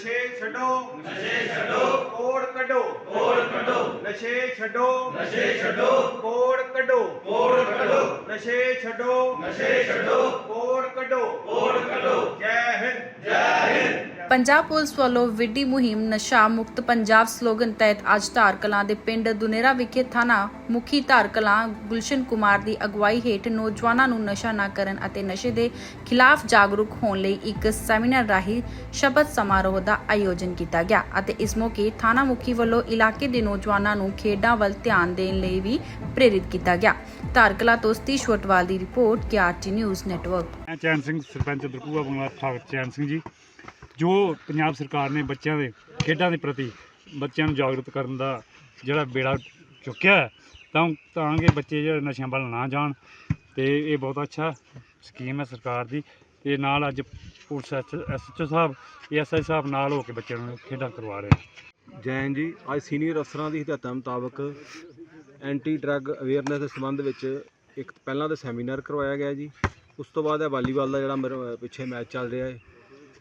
ਨਸ਼ੇ ਛੱਡੋ। ਨਸ਼ੇ ਛੱਡੋ। ਕੋੜ ਕੱਢੋ। ਕੋੜ ਕੱਢੋ। ਨਸ਼ੇ ਛੱਡੋ। ਨਸ਼ੇ ਛੱਡੋ। ਕੋੜ ਕੱਢੋ। ਕੋੜ ਕੱਢੋ। ਨਸ਼ੇ ਛੱਡੋ। ਨਸ਼ੇ ਛੱਡੋ। ਕੋੜ ਕੱਢੋ। ਪੰਜਾਬ ਪੁਲਿਸ ਵੱਲੋਂ ਵਿੱਢੀ ਮੁਹਿੰਮ ਨਸ਼ਾ ਮੁਕਤ ਪੰਜਾਬ ਸਲੋਗਨ ਤਹਿਤ ਅੱਜ ਧਾਰ ਦੇ ਪਿੰਡ ਦੁਨੇਰਾ ਵਿਖੇ ਥਾਣਾ ਮੁਖੀ ਧਾਰ ਗੁਲਸ਼ਨ ਕੁਮਾਰ ਦੀ ਅਗਵਾਈ ਹੇਠ ਨੌਜਵਾਨਾਂ ਨੂੰ ਨਸ਼ਾ ਨਾ ਕਰਨ ਅਤੇ ਨਸ਼ੇ ਦੇ ਖਿਲਾਫ ਜਾਗਰੂਕ ਹੋਣ ਲਈ ਇੱਕ ਸੈਮੀਨਾਰ ਰਾਹੀਂ ਸ਼ਬਦ ਸਮਾਰੋਹ ਦਾ ਆਯੋਜਨ ਕੀਤਾ ਗਿਆ ਅਤੇ ਇਸ ਮੌਕੇ ਥਾਣਾ ਮੁਖੀ ਵੱਲੋਂ ਇਲਾਕੇ ਦੇ ਨੌਜਵਾਨਾਂ ਨੂੰ ਖੇਡਾਂ ਵੱਲ ਧਿਆਨ ਦੇਣ ਲਈ ਵੀ ਪ੍ਰੇਰਿਤ ਕੀਤਾ ਗਿਆ। ਧਾਰਕਲਾਂ ਤੋਂ ਸਤੀਸ਼ ਵਟਵਾਲ ਦੀ ਰਿਪੋਰਟ ਕਿਆਰਟੀ ਨਿਊਜ਼ ਨੈਟਵਰਕ। ਮੈਂ ਚੈਨ ਸਿੰਘ, ਸਰਪੰਚ ਦਰਕੂਆ ਬੰਗਲਾ ਠਾਕਰ ਚੈਨ ਸਿੰਘ ਜੀ। ਜੋ ਪੰਜਾਬ ਸਰਕਾਰ ਨੇ ਬੱਚਿਆਂ ਦੇ ਖੇਡਾਂ ਦੇ ਪ੍ਰਤੀ ਬੱਚਿਆਂ ਨੂੰ ਜਾਗਰੂਕ ਕਰਨ ਦਾ ਜਿਹੜਾ ਬੇੜਾ ਚੁੱਕਿਆ ਹੈ, ਤਾਂ ਤਾਂ ਕਿ ਬੱਚੇ ਜਿਹੜੇ ਨਸ਼ਿਆਂ ਵੱਲ ਨਾ ਜਾਣ ਤੇ ਇਹ ਬਹੁਤ ਅੱਛਾ ਸਕੀਮ ਹੈ ਸਰਕਾਰ ਦੀ ਤੇ ਨਾਲ ਅੱਜ ਪੁਲਿਸ ਐਸਐਚਓ ਸਾਹਿਬ ਐਸਆਈ ਸਾਹਿਬ ਨਾਲ ਹੋ ਕੇ ਬੱਚਿਆਂ ਨੂੰ ਖੇਡਾਂ ਕਰਵਾ ਰਹੇ ਜੈਨ ਜੀ ਅੱਜ ਸੀਨੀਅਰ ਅਫਸਰਾਂ ਦੀ ਹਦਾਇਤਾਂ ਮੁਤਾਬਕ ਐਂਟੀ ਡਰੱਗ ਅਵੇਅਰਨੈਸ ਦੇ ਸੰਬੰਧ ਵਿੱਚ ਇੱਕ ਪਹਿਲਾਂ ਤਾਂ ਸੈਮੀਨਾਰ ਕਰਵਾਇਆ ਗਿਆ ਜੀ। ਉਸ ਤੋਂ ਬਾਅਦ ਇਹ ਵਾਲੀਬਾਲ ਦਾ ਜਿਹੜਾ ਮੇਰੇ ਪਿੱਛੇ ਮੈਚ ਚੱਲ ਰਿਹਾ ਹੈ।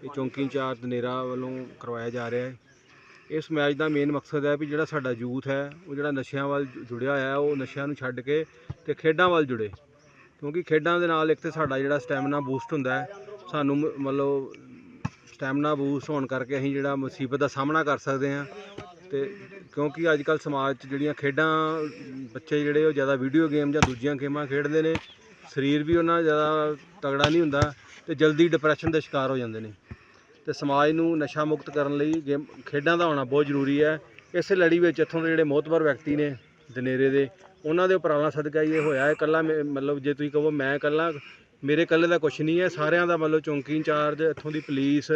ਇਹ ਚੌਂਕੀ ਇੰਚਾਰਜ ਦਨੇਰਾ ਵੱਲੋਂ ਕਰਵਾਇਆ ਜਾ ਰਿਹਾ ਹੈ। ਇਸ ਮੈਚ ਦਾ ਮੇਨ ਮਕਸਦ ਹੈ ਵੀ ਜਿਹੜਾ ਸਾਡਾ ਯੂਥ ਹੈ, ਉਹ ਜਿਹੜਾ ਨਸ਼ਿਆਂ ਵੱਲ ਜੁੜਿਆ ਹੋਇਆ ਉਹ ਨਸ਼ਿਆਂ ਨੂੰ ਛੱਡ ਕੇ ਤੇ ਖੇਡਾਂ ਵੱਲ ਜੁੜੇ। ਕਿਉਂਕਿ ਖੇਡਾਂ ਦੇ ਨਾਲ ਇੱਕ ਤੇ ਸਾਡਾ ਜਿਹੜਾ ਸਟੈਮਿਨਾ ਬੂਸਟ ਹੁੰਦਾ ਹੈ, ਸਾਨੂੰ ਮ- ਮਤਲਬ ਸਟੈਮਿਨਾ ਬੂਸਟ ਹੋਣ ਕਰਕੇ ਅਸੀਂ ਜਿਹੜਾ ਮੁਸੀਬਤ ਦਾ ਸਾਹਮਣਾ ਕਰ ਸਕਦੇ ਹਾਂ। ਤੇ ਕਿਉਂਕਿ ਅੱਜ ਕੱਲ ਸਮਾਜ 'ਚ ਜਿਹੜੀਆਂ ਖੇਡਾਂ, ਬੱਚੇ ਜਿਹੜੇ ਉਹ ਜ਼ਿਆਦਾ ਵੀਡੀਓ ਗੇਮ ਜਾਂ ਦੂਜੀਆਂ ਗੇਮਾਂ ਖੇਡਦੇ ਨੇ ਸਰੀਰ ਵੀ ਉਹਨਾਂ ਜ਼ਿਆਦਾ ਤਗੜਾ ਨਹੀਂ ਹੁੰਦਾ ਤੇ ਜਲਦੀ ਡਿਪਰੈਸ਼ਨ ਦੇ ਸ਼ਿਕਾਰ ਹੋ ਜਾਂਦੇ ਨੇ। ਤੇ ਸਮਾਜ ਨੂੰ ਨਸ਼ਾ ਮੁਕਤ ਕਰਨ ਲਈ ਗੇਮ, ਖੇਡਾਂ ਦਾ ਹੋਣਾ ਬਹੁਤ ਜ਼ਰੂਰੀ ਹੈ। ਇਸ ਲੜੀ ਵਿੱਚ ਇੱਥੋਂ ਦੇ ਜਿਹੜੇ ਮੋਤਬਰ ਵਿਅਕਤੀ ਨੇ ਦਨੇਰੇ ਦੇ, ਉਹਨਾਂ ਦੇ ਉਪਰਾਲਾ ਸਦਕਾ ਇਹ ਹੋਇਆ ਹੈ। ਇਕੱਲਾ ਮੈਂ- ਮਤਲਬ ਜੇ ਤੁਸੀਂ ਕਹੋ ਮੈਂ ਇਕੱਲਾ, ਮੇਰੇ ਇਕੱਲੇ ਦਾ ਕੁਝ ਨਹੀਂ ਹੈ। ਸਾਰਿਆਂ ਦਾ ਮਤਲਬ ਚੌਂਕੀ ਇੰਚਾਰਜ, ਇੱਥੋਂ ਦੀ ਪੁਲਿਸ,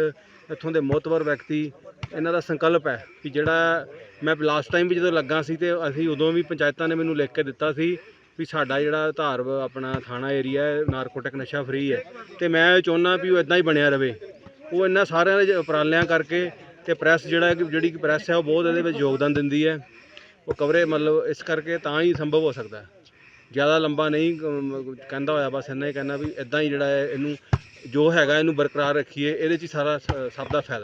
ਇੱਥੋਂ ਦੇ ਮੋਤਬਰ ਵਿਅਕਤੀ, ਇਹਨਾਂ ਦਾ ਸੰਕਲਪ ਹੈ ਕਿ ਜਿਹੜਾ ਮੈਂ ਲਾਸਟ ਟਾਈਮ ਵੀ ਜਦੋਂ ਲੱਗਾ ਸੀ ਤੇ ਅਸੀਂ ਉਦੋਂ ਵੀ ਪੰਚਾਇਤਾਂ ਨੇ ਮੈਨੂੰ ਲਿਖ ਕੇ ਦਿੱਤਾ ਸੀ ਵੀ ਸਾਡਾ ਜਿਹੜਾ ਧਾਰ ਆਪਣਾ ਥਾਣਾ ਏਰੀਆ ਹੈ, ਨਾਰਕੋਟਿਕ ਨਸ਼ਾ ਫ੍ਰੀ ਹੈ। ਤੇ ਮੈਂ ਚਾਹੁੰਦਾ ਵੀ ਉਹ ਇਦਾਂ ਹੀ ਬਣਿਆ ਰਵੇ। ਉਹ ਇਹਨਾਂ ਸਾਰਿਆਂ ਦੇ ਉਪਰਾਲਿਆਂ ਕਰਕੇ ਤੇ ਪ੍ਰੈਸ ਜਿਹੜਾ ਜਿਹੜੀ ਕਿ ਪ੍ਰੈਸ ਹੈ, ਉਹ ਬਹੁਤ ਇਹਦੇ ਵਿੱਚ ਯੋਗਦਾਨ ਦਿੰਦੀ ਹੈ। ਉਹ ਕਵਰੇ ਮਤਲਬ ਇਸ ਕਰਕੇ ਤਾਂ ਹੀ ਸੰਭਵ ਹੋ ਸਕਦਾ ਹੈ। ਜ਼ਿਆਦਾ ਲੰਬਾ ਨਹੀਂ ਕਹਿੰਦਾ ਹੋਇਆ, ਬਸ ਇੰਨਾ ਹੀ ਕਹਿੰਦਾ ਵੀ ਇਦਾਂ ਹੀ ਜਿਹੜਾ ਹੈ, ਇਹਨੂੰ ਜੋ ਹੈਗਾ, ਇਹਨੂੰ ਬਰਕਰਾਰ ਰੱਖੀਏ। ਇਹਦੇ 'ਚ ਹੀ ਸਾਰਾ ਸਭ ਦਾ ਫਾਇਦਾ।